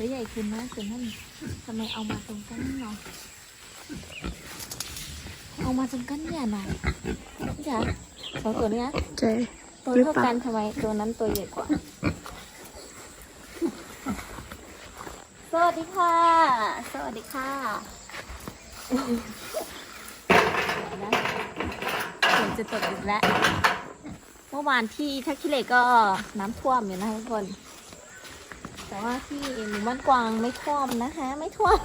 ตัวใหญ่ขึ้นนะขึ้นนั่นทำไมเอามาตรงกันเนาะเอามาตรงกันเนี่ยหน่อยจ้ะสองตัวเนี้ยใช่ตัวหรือเท่าเปล่ากันทำไมตัวนั้นตัวใหญ่กว่า สวัสดีค่ะ สวัสดีค่ะนะฝนจะตกอีกแล้ว เมื่อวานที่ทักคิเลก็น้ำท่วมอยู่นะทุกคนแต่ ว่าที่หมู่บ้านกวางไม่ท่วมนะคะ ไม่ท่วม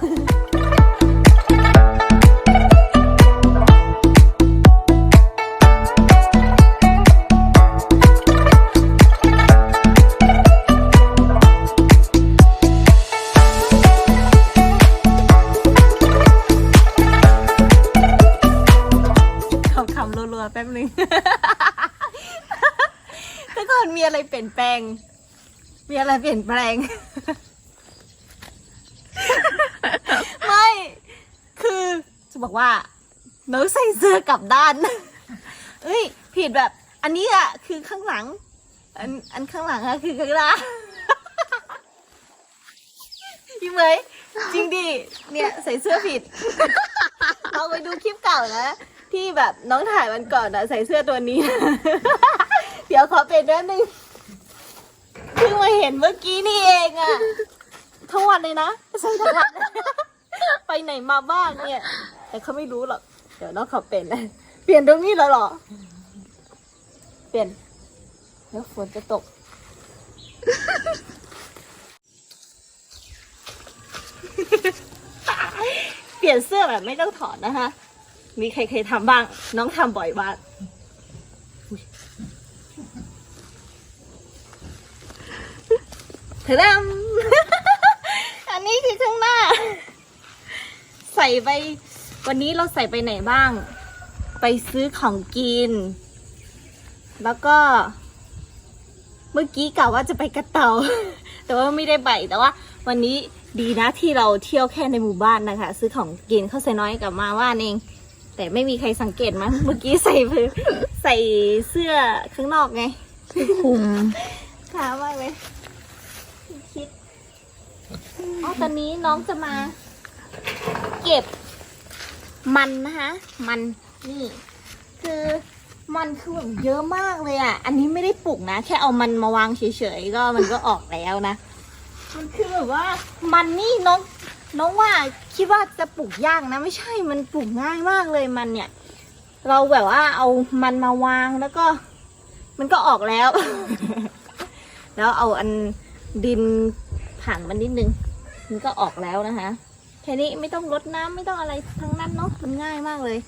คำคำรัวๆแป๊บนึงทุกคนมีอะไรเปลี่ยนแปลง มีอะไรเปลี่ยนแปลง ไม่ คือจะบอกว่าหนูใส่เสื้อกลับด้าน เอ้ย ผิดแบบ อันนี้อะคือข้างหลัง อันอันข้างหลังอะคือข้างหน้าพี่เหมยจริงดิ เนี่ยใส่เสื้อผิดลองไปดูคลิปเก่านะ ที่แบบน้องถ่ายวันก่อนอะใส่เสื้อตัวนี้ เดี๋ยวขอเป็นนิดนึง งมาเห็นเมื่อกี้นี่เองอะทั้งวันเลยนะใส่ทั้งวันไปไหนมาบ้างเนี่ย แต่เขาไม่รู้หรอก เดี๋ยวน้องเขาเป็นเปลี่ยนตรงนี้แล้วหรอ เปลี่ยนแล้วฝนจะตก เปลี่ยนเสื้อแบบไม่ต้องถอดนะคะ มีใครเคยทำบ้าง น้องทำบ่อยบ้างอุ๊ย เถอะดำ อันนี้คือข้างหน้า ใส่ไป วันนี้เราใส่ไปไหนบ้าง ไปซื้อของกิน แล้วก็ เมื่อกี้กะว่าจะไปกระเตา แต่ว่าไม่ได้ไปแต่ว่า วันนี้ดีนะที่เราเที่ยวแค่ในหมู่บ้านนะคะ ซื้อของกินเข้าใส่น้อยกลับมาว่านเอง แต่ไม่มีใครสังเกตมั้งเมื่อกี้ใส่พื้นใส่เสื้อข้างนอกไงคุมขามากเลยคิด อ๋อตอนนี้น้องจะมา เก็บมันนะคะมันนี่ คือมันคือแบบเยอะมากเลยอะ อันนี้ไม่ได้ปลูกนะ แค่เอามันมาวางเฉยๆก็มันก็ออกแล้วนะ มันคือแบบว่ามันนี่น้องน้องว่าคิดว่าจะปลูกยากนะ ไม่ใช่มันปลูกง่ายมากเลยมันเนี่ย เราแบบว่าเอามันมาวางแล้วก็ มันก็ออกแล้ว แล้วเอาอันดินผังมันนิดนึง มันก็ออกแล้วนะคะแค่นี้ไม่ต้องรดน้ำไม่ต้องอะไรทั้งนั้นเนาะมันง่ายมากเลย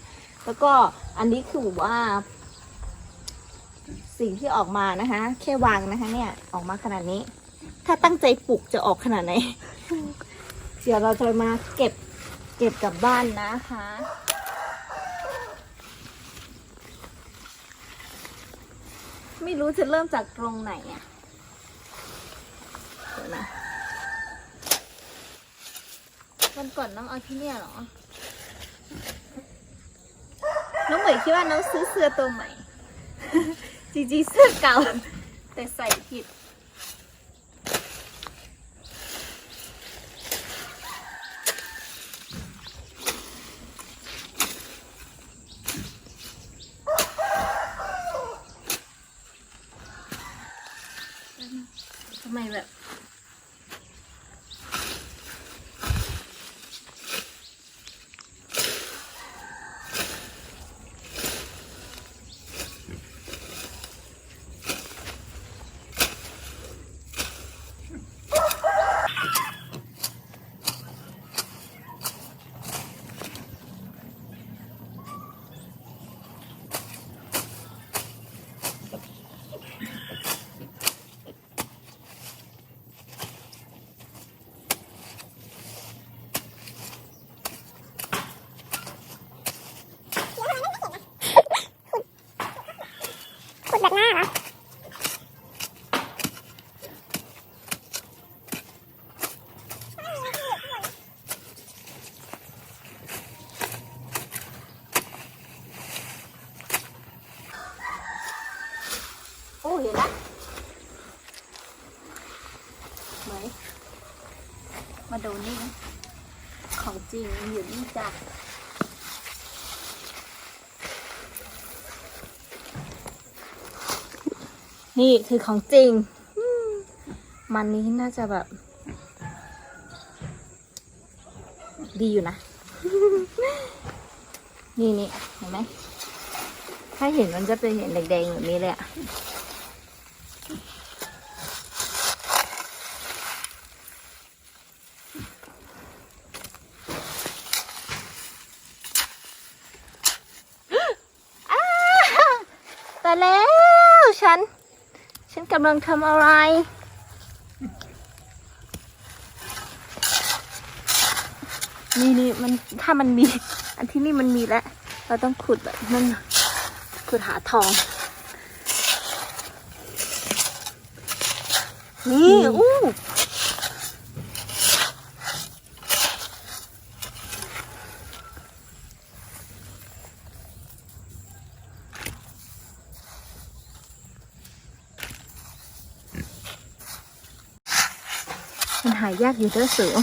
แล้วก็อันนี้คือว่า สิ่งที่ออกมานะคะ แค่วางนะคะ เนี่ยออกมาขนาดนี้ ถ้าตั้งใจปลูกจะออกขนาดไหนเดี๋ยวเราจะมาเก็บเก็บกลับบ้านนะคะไม่รู้จะเริ่มจากตรงไหนอะเดี๋ย วันก่อนน้องเอาที่เนี่ยเหรอ น้องเหมยคิดว่าน้องซื้อเสื้อตัวใหม่ จริงๆเสื้อเก่า แต่ใส่ผิด ทำไมแบบ ขุดแบบหน้าเหรอ โอ้เห็นละไหน มาดูนี่นะของจริงอยู่นี่จ้ะนี่คือของจริง มันนี้น่าจะแบบ ดีอยู่นะ นี่นี่เห็นไหม ถ้าเห็นมันจะเป็นเห็นแดงๆแบบนี้เลยอะอ้าวแต่แล้ว ฉัน ฉันกำลังทำอะไร นี่นี่มันถ้ามันมี อันที่นี่มันมีแล้ว เราต้องขุดแบบนั่นขุดหาทอง นี่อู้ มันหายากอยู่เด้อสูง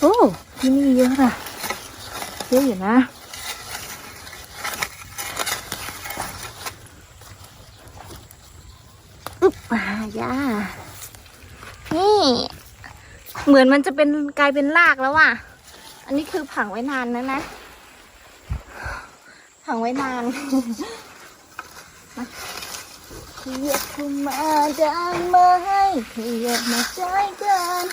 โอ้ที่นี่เยอะนะเยอะอยู่นะ อึ๊บมาย่านี่ เหมือนมันจะเป็นกลายเป็นรากแล้วอะ อันนี้คือผังไว้นานแล้วนะ ผังไว้นานมาขยับเข้ามาได้ไหมขยับมาใจกัน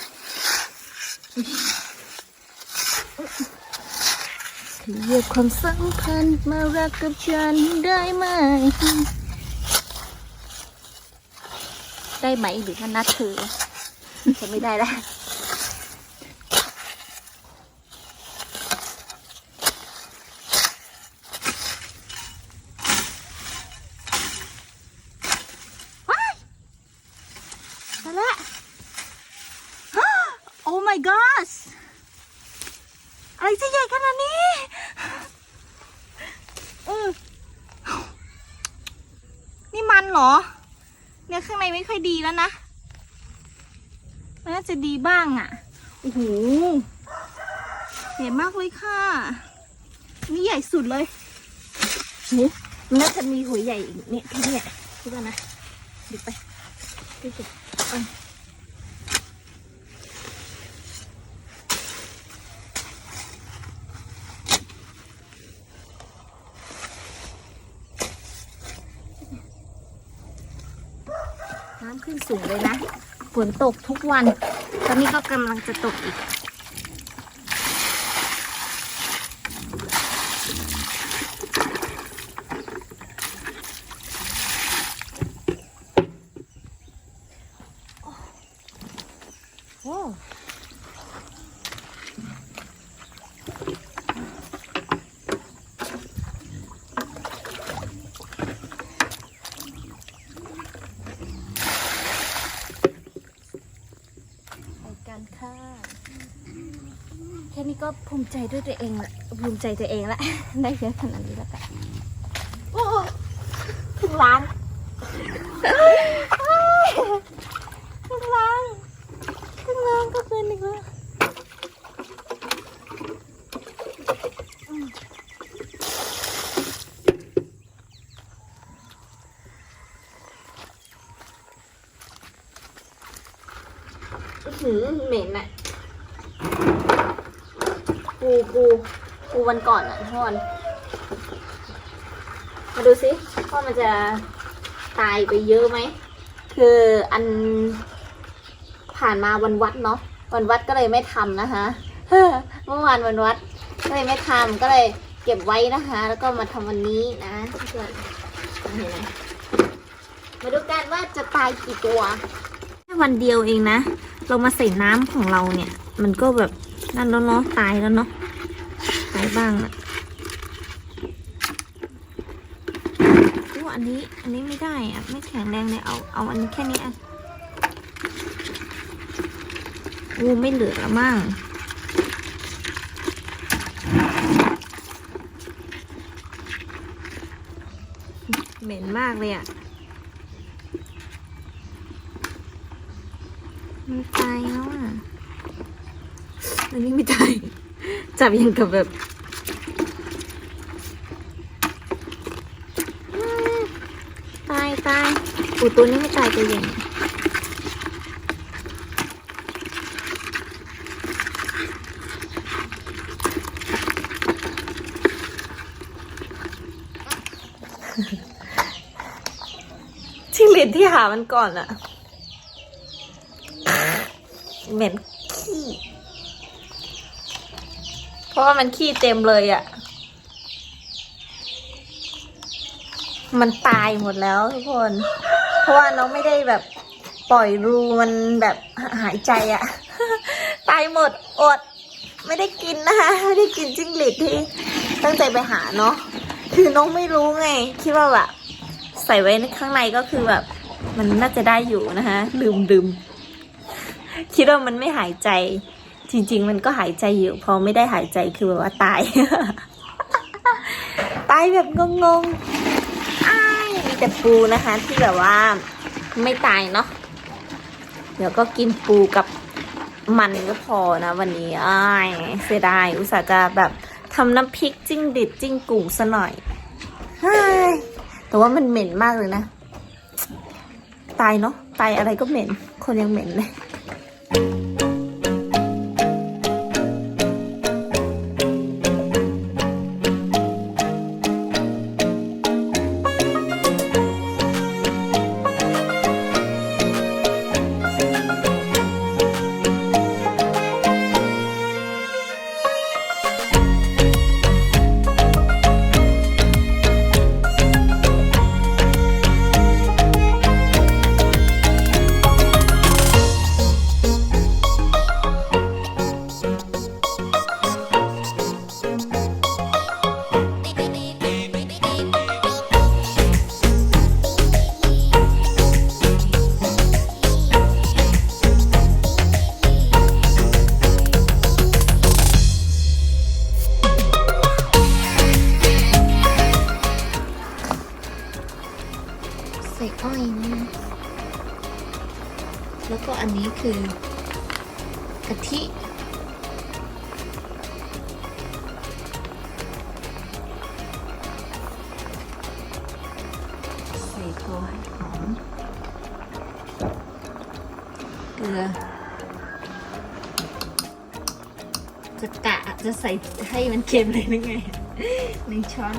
ขยับความสัมพันธ์มารักกับฉันได้ไหม ได้ไหมหรือว่านัดเธอฉันไม่ได้แล้วายมาแล้ว Oh my gosh อะไรจะใหญ่ขนาดนี้เออนี่มันเหรอ เนี่ยข้างในไม่ค่อยดี แล้วนะ มันน่าจะดีบ้างอะ่ะ โอ้โห ใหญ่มากเลยค่ะ นี่ใหญ่สุดเลยหมันน่าจะมีหัวใหญ่อีกเนี่ยที่เนี่ยคิดว่านะดูไปดึกไปาน้ำขึ้น สูงเลยนะ ฝนตกทุกวัน ตอนนี้ก็กำลังจะตกอีก โอ้ไปกันค่ะ แค่นี้ ก็ภูมิใจด้วยตัวเองละภูมิใจตัวเองละ ได้เยอะขนาดนี้แล้วกันโอ้ถึงล้านถึงล้านถึงล้านก็เป็นอีกแล้วอืมอื้อหือเหม็นอะ ปูปูปูวันก่อนอะทุกคนมาดูสิว่ามันจะตายไปเยอะไหม คืออันผ่านมาวันวัดเนาะวันวัดก็เลยไม่ทำนะคะเมื่อวานวันวัดก็เลยไม่ทำก็เลยเก็บไว้นะคะ แล้วก็มาทำวันนี้นะเพื่อนเห็นไหมมาดูกันว่าจะตายกี่ตัวแค่วันเดียวเองนะ เรามาใส่น้ำของเราเนี่ย มันก็แบบ นั่นแล้วเนาะตายแล้วเนาะตายบ้างอะอันนี้อันนี้ไม่ได้อะไม่แข็งแรงเลยเอาเอาอันนี้แค่นี้อะโอ้ไม่เหลือแล้วมั่งเหม็นมากเลยอะ มันตายแล้วอะ อันนี้ไม่ตาย จับยังกับแบบอืมตายตายอูตัวนี้ไม่ตายตัวใหญ่ชิงหลิดที่หามันก่อนอะเหม็นขี้ เพราะว่ามันขี้เต็มเลยอะ่ะ มันตายหมดแล้วทุกคน เพราะว่าน้องไม่ได้แบบปล่อยรูมันแบบหายใจอะ่ะ ตายหมดอด ไม่ได้กินนะคะไม่ได้กินจิ้งหรีดที่ตั้งใจไปหาเนาะคือน้องไม่รู้ไงคิดว่าแบบใส่ไว้ในข้างในก็คือแบบ มันน่าจะได้อยู่นะคะลืมลืมคิดว่ามันไม่หายใจ จริง ๆ มันก็หายใจอยู่ พอไม่ได้หายใจคือแบบว่าตาย ตายแบบงงๆอ้ายมีแต่ปูนะคะ ที่แบบว่าไม่ตายเนาะเดี๋ยวก็กินปูกับมันก็พอนะ วันนี้อ้ายเสียดายอุตส่าห์จะแบบทำน้ำพริกจิ้งดิดจิ้งกุ่งซะหน่อยแต่ว่ามันเหม็นมากเลยนะ ตายเนาะตายอะไรก็เหม็น คนยังเหม็นเลย ลือ จะกะจะใส่ให้มันเค็มเลยหรือไงหนึ่งช้อน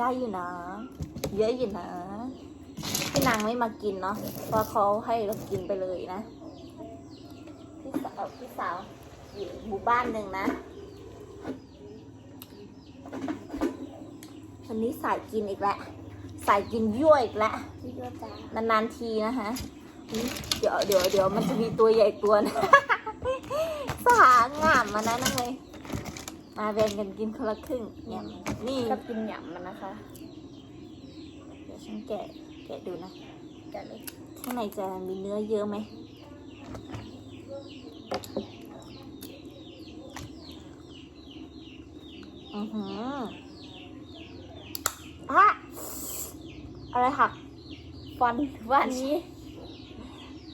ได้อยู่นะ เยอะอยู่นะพี่นางไม่มากินเนาะเพราะเขาให้เรากินไปเลยนะพี่สาวพี่สาวอยู่หมู่บ้านหนึ่งนะวันนี้สายกินอีกแล้วสายกินยั่วอีกแล้วพี่ด้วยจ้านานๆทีนะคะเดี๋ยวเดี๋ยวเดี๋ยวมันจะมีตัวใหญ่ตัวนะสางามมานะนั่งเลย มาแบ่งกันกินคนละครึ่งเนี่ยนี่ชอบกินหยำมันนะคะ เดี๋ยวฉันแกะแกะดูนะแกะเลยข้างในจะมีเนื้อเยอะไหมอือหืออะอะไรหักฟันหรือว่าอันนี้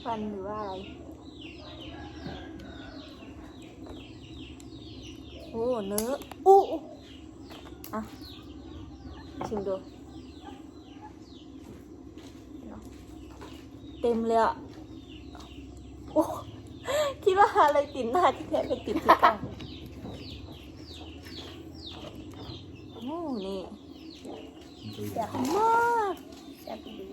ฟันหรือว่าอะไร อ้เนื้ออู้อู้อะชิมดู เต็มเลยอะโอ้คิดว่าอะไรติดหน้าที่แท้ไปติดที่กลางโอ้นี่ตัวใหแซ่ญ่บมากแซ่บดี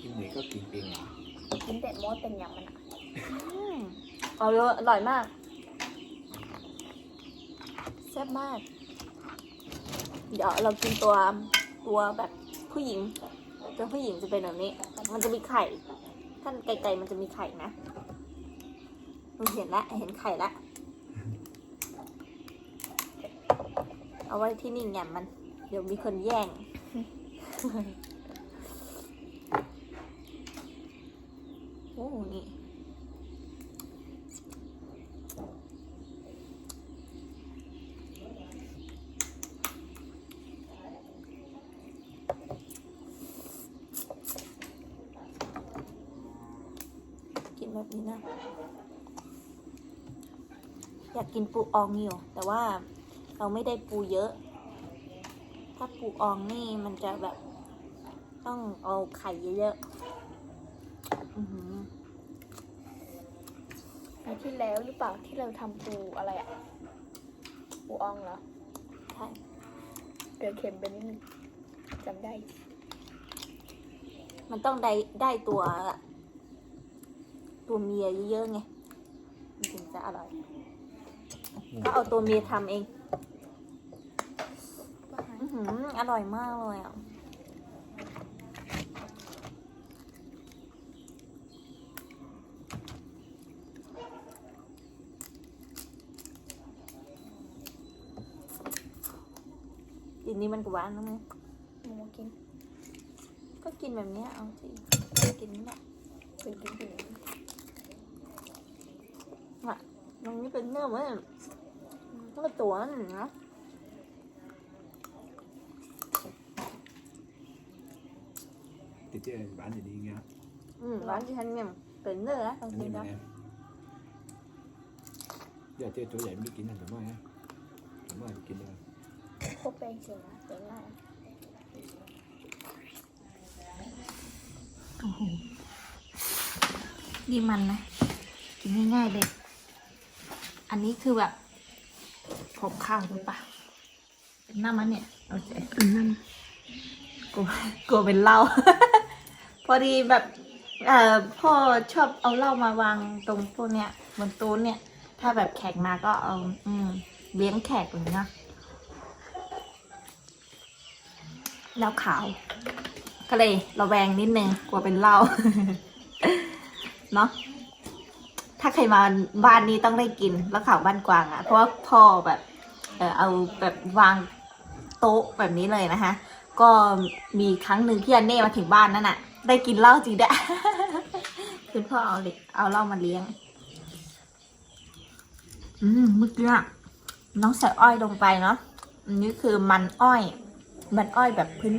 กินไหนก็กินเองเหรอกินแต่มดเป็นอย่างมันอะอืม เอาเลยอร่อยมากแซ่บมาก เดี๋ยวเรากินตัวตัวแบบผู้หญิง ตัวผู้หญิงจะเป็นแบบนี้ มันจะมีไข่ ท่านไกลๆมันจะมีไข่นะเราเห็นละเห็นไข่ละ เอาไว้ที่นี่แง่มมัน เดี๋ยวมีคนแย่งโอ้นี่ แบบนี้นะ อยากกินปูอองอยู่ แต่ว่าเราไม่ได้ปูเยอะ ถ้าปูอองนี่มันจะแบบ ต้องเอาไข่เยอะๆอื้อหือปีที่แล้วหรือเปล่าที่เราทำปูอะไรอะปูอองเหรอใช่เกลือเค็มไปนิดนึงจำได้ มันต้องได้ได้ตัว ตัวเมียเยอะๆไงมันถึงจะอร่อย ก็เอาตัวเมียทำเองอื้อหืออร่อยมากเลยอะทีนี้มันก็หวานนะมึงหมูกิน ก็กินแบบเนี้ยเอาสิกินแบบกินกินกิน มันไม่เป็นเนื้อเหมือนมันก็ตัวนั่นนะติดเจ๊บ้านอย่างนี้เงี้ยอืมร้านที่ฉันเนี่ยเป็นเนื้อนะลองอันกินี้นมันะนไงเดี๋ยวเจ๊ตัวใหญ่ไม่กินนะผมว่าไงผมว่ากินเลยโคตรแปลงเสียงนะเสียงง่ายโอ้โหนี่มันนะ กินง่ายๆเลย อันนี้คือแบบผมข้าวหรือเปล่าเป็นน้ำมันเนี่ยเอาใจน้ำกลัวกลัวเป็นเหล้า พอดีแบบเอ่อพ่อชอบเอาเหล้ามาวางตรงพวกเนี้ยบนโต๊ะเนี่ย ถ้าแบบแขกมาก็เอาอืมเลี้ยงแขกเลยนะแล้วขาว ก็เลยระแวงนิดนึงกลัวเป็นเหล้าเนาะ ถ้าใครมาบ้านนี้ต้องได้กินแล้วข่าวบ้านกวางอะ่ะ เพราะว่าพ่อแบบเออเอาแบบวางโต๊ะแบบนี้เลยนะคะ ก็มีครั้งหนึ่งที่อันเน่มาถึงบ้านนั่นน่ะ ได้กินเหล้าจริงด้วยคือพ่อเอาเด็กเอาเหล้ามาเลี้ยง อืมเมื่อกี้น้องใส่อ้อยลงไปเนาะอันนี้คือมันอ้อย มันอ้อยแบบพื้น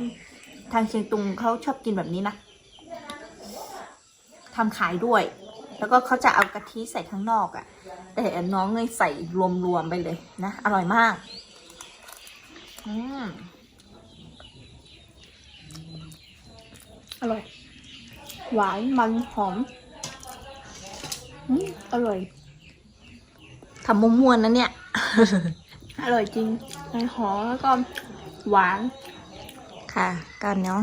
ทางเชียงตุงเขาชอบกินแบบนี้นะทำขายด้วย แล้วก็เขาจะเอากะทิใส่ข้างนอกอะ่ะ แต่น้องเลยใส่รวมๆไปเลยนะ อร่อยมาก อืมอร่อย หวานมันหอมอืมอร่อยทำมวนๆนะเนี่ย อร่อยจริง มันหอมแล้วก็หวาน ค่ะก็เนาะ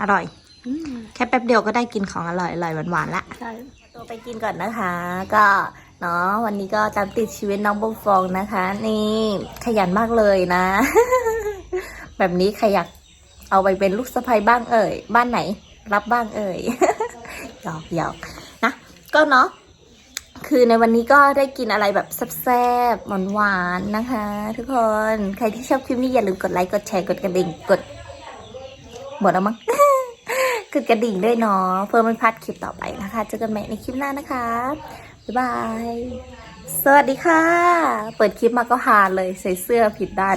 อร่อยอืมแค่แป๊บเดียวก็ได้กินของอร่อยอร่อยหวานๆละใช่ ตัวไปกินก่อนนะคะ ก็เนาะวันนี้ก็ตามติดชีวิตน้องบงฟองนะคะ นี่ขยันมากเลยนะ แบบนี้ใครอยากเอาไปเป็นลูกสะใภ้บ้างเอ่ย บ้านไหน รับบ้างเอ่ยหยอกหยอกนะ ก็เนาะคือในวันนี้ก็ได้กินอะไรแบบแซ่บๆหวานๆนะคะ ทุกคนใครที่ชอบคลิปนี้อย่าลืมกดไลค์กดแชร์กดกระดิ่งกดหมดแล้วมั้ง ดกระดิ่งด้วยเนาะเพื่อไม่พลาดคลิปต่อไปนะคะ เจอกันใหม่ในคลิปหน้านะคะ บ๊ายบาย สวัสดีค่ะ เปิดคลิปมาก็ฮาเลยใส่เสื้อผิดด้าน